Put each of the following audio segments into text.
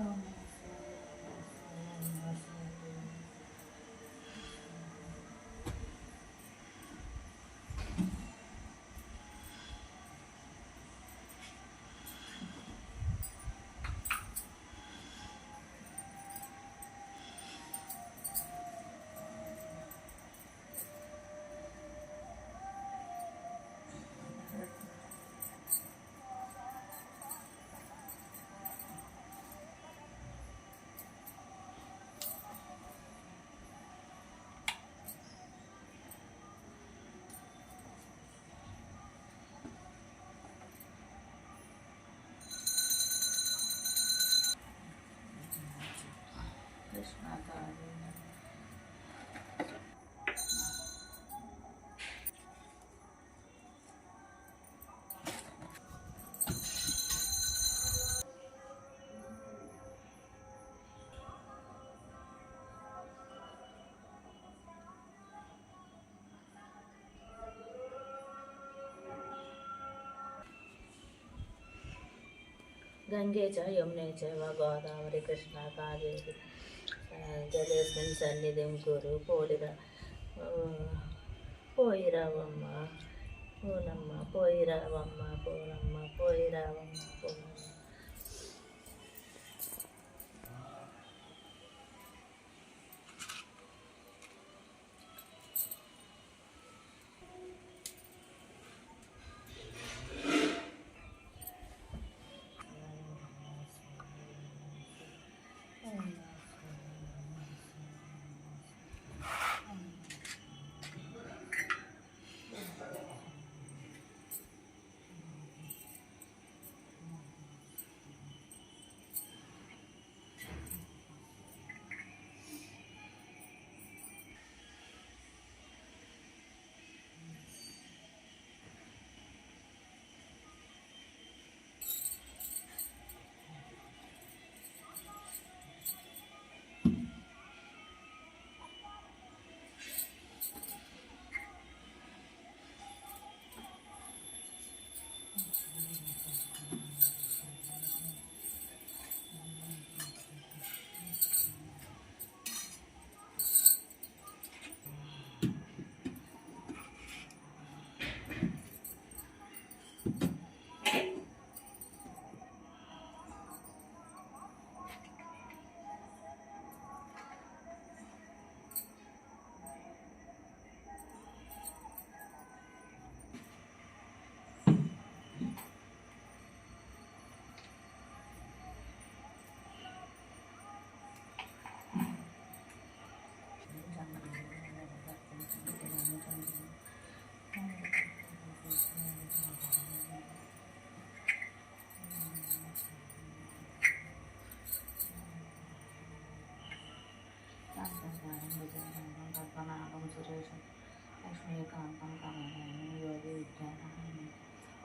Amém. Gange च यमुने च वा गोदावरी कृष्णा कावेरी। కావేరి జలేస్మిన్ సన్నిధిం పోలిరా పోయిరావమ్మ పోనమ్మ పోయిరావమ్మ పోనమ్మ పోయిరావమ్మ పోనమ్మ.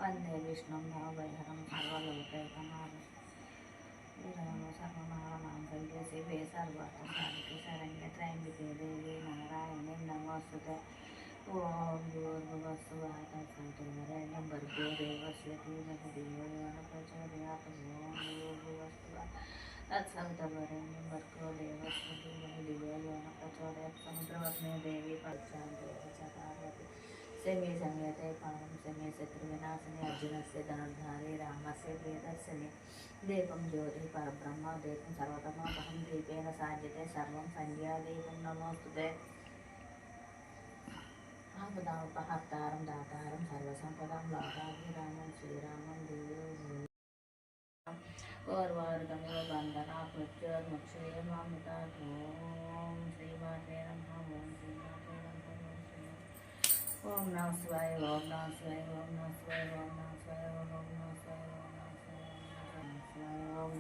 वंदे विष्णु भावैहरं सर्वलोकैकमालं सर्वमानमाङ्गल्ये शिवे सर्वार्थसाधिके शरण्ये त्र्यम्बिके देवी नारायणे नमोऽस्तुते ॐ भूर्भुवस्सुवातसन्तुवरेण्यं देवी पश्चान्ते सेमे संयते पारं सेमे शत्रुविनाशिनि अर्जुनस्य धनुर्धारे, रामस्य प्रियदर्शने, दीपं ज्योतिः परब्रह्म दीपं सर्वतमोपहं दीपेन साध्यते सर्वं सन्ध्यादीपं नमोऽस्तुते आपदापहर्तारं दातारं सर्वसम्पदां लोकाभिरामं श्रीरामं, देवो मृत्युर्मुक्षये ॐ श्रीमाते नमः। ஓம் நாம் சிவாய ஓம் நாம் சிவாய ஓம் நாம் சிவாய ஓம் நாம் சிவாய ஓம் நாம் சிவாய ஓம் நாம் சிவாய ஓம் நாம் சிவாய ஓம்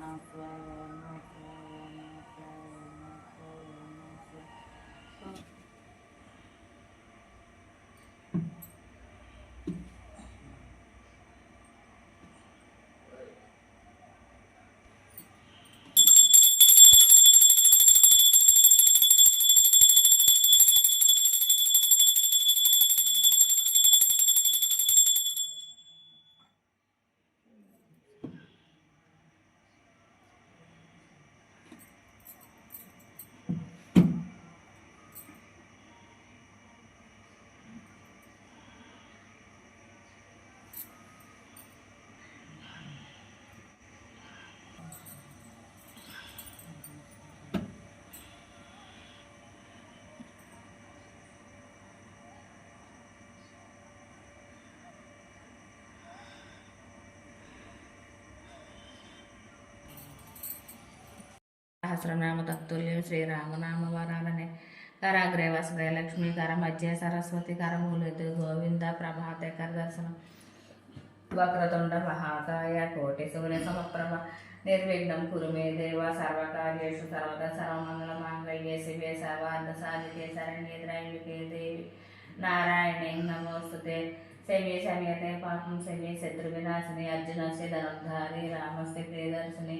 సహస్రనామ తత్తుల్యం శ్రీరామనామవరాలనే. కర కరాగ్రే వసరే కర మధ్య సరస్వతి కర కరమూలిత గోవింద ప్రభాతే కర దర్శనం. వక్రతుండ మహాకాయ కోటి సూర్య సమప్రభ నిర్విఘ్నం కురుమే దేవ సర్వకార్యేషు సర్వద సర్వమంగళ మాంగళ్యే శివే సర్వార్థ సాధికే శరణ్యే ద్రైవికే దేవి. నారాయణే నమోస్తుతే శమే శమయతే పాపం శమే శత్రు వినాశిని అర్జునస్య ధనుర్ధారి రామస్య ప్రియదర్శిని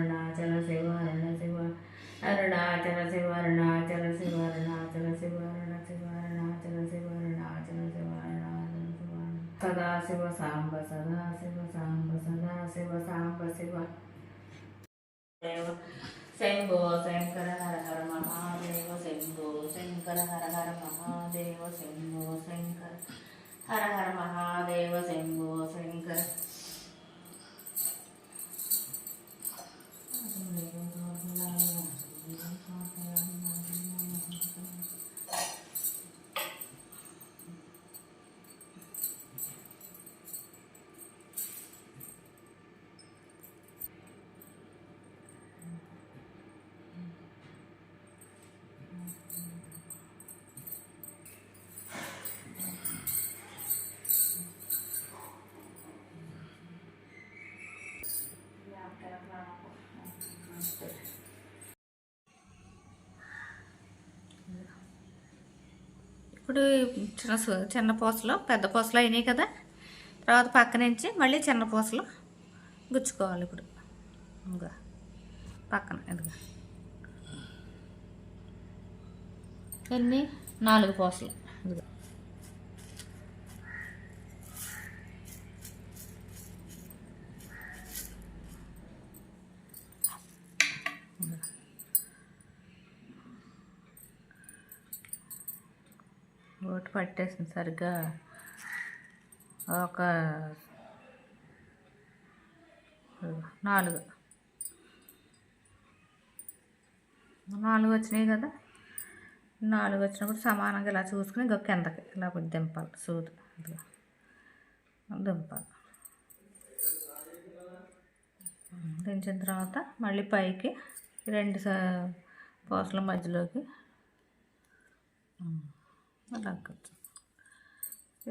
शिव सांब सदा शिव सांब सदा शिव सांब शिव देव, शंभो, शंकर, हर हर महादेव, शंभो, शंकर, हर हर महादेव, शंभो, शंकर, हर हर महादेव, शंभो, शंकर Thank you. ఇప్పుడు చిన్న చిన్న పూసలు పెద్ద పూసలు అయినాయి కదా. తర్వాత పక్క నుంచి మళ్ళీ చిన్న పూసలు గుచ్చుకోవాలి ఇప్పుడు. ఇంకా పక్కన ఇదిగా. ఎన్ని నాలుగు పూసలు. ఇదిగో. ఓటు పట్టేసింది సరిగ్గా. ఒక నాలుగు. నాలుగు వచ్చినాయి కదా. నాలుగు వచ్చినప్పుడు సమానంగా ఇలా చూసుకుని ఇంకా కిందకి ఇలా దింపాలి. సూది. దింపాలి. దించిన తర్వాత మళ్ళీ పైకి రెండు స- పూసల మధ్యలోకి. అలా కచ్చు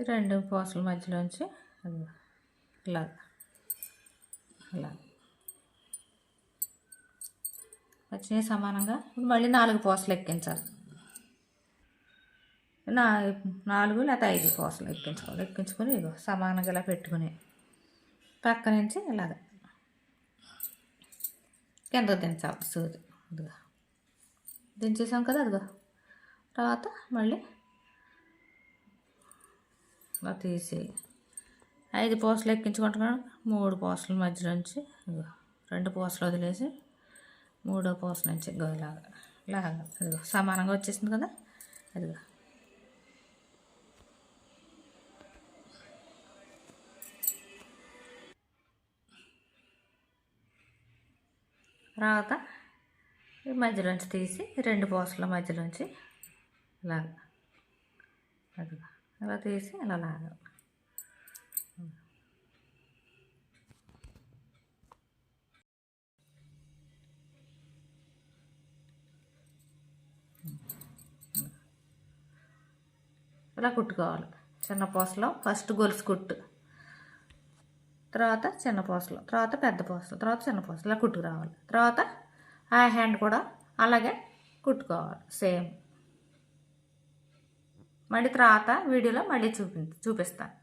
ఈ రెండు పోసల మధ్యలోంచి ఇలా ఇలా. వచ్చినాయి సమానంగా. మళ్ళీ నాలుగు పోసలు ఎక్కించాలి. నా నాలుగు లేకపోతే ఐదు పోసలు ఎక్కించుకోవాలి. ఎక్కించుకొని ఇగో సమానంగా ఇలా పెట్టుకుని పక్క నుంచి ఇలాగ. కింద దించాలి సూది. ఇదిగో. దించేసాం కదా అదిగో. తర్వాత మళ్ళీ ఇలా తీసి ఐదు పూసలు ఎక్కించుకుంటున్నాను. మూడు పూసల మధ్య నుంచి రెండు పూసలు వదిలేసి మూడో పోస్ట్ నుంచి ఇగో ఇలాగా ఇలాగా సమానంగా వచ్చేసింది కదా అదిగో తర్వాత ఈ మధ్యలోంచి తీసి రెండు పూసల మధ్యలోంచి ఇలాగా అదిగో ఇలా తీసి ఇలా లాగా ఇలా కుట్టుకోవాలి. చిన్న పూసలో ఫస్ట్ గొలుసు కుట్టు. తర్వాత చిన్న పూసలు తర్వాత పెద్ద పూసలు తర్వాత చిన్న పూసలు ఇలా కుట్టుకురావాలి. తర్వాత ఆ హ్యాండ్ కూడా అలాగే కుట్టుకోవాలి. సేమ్ మళ్ళీ తర్వాత వీడియోలో మళ్ళీ చూపి చూపిస్తాను.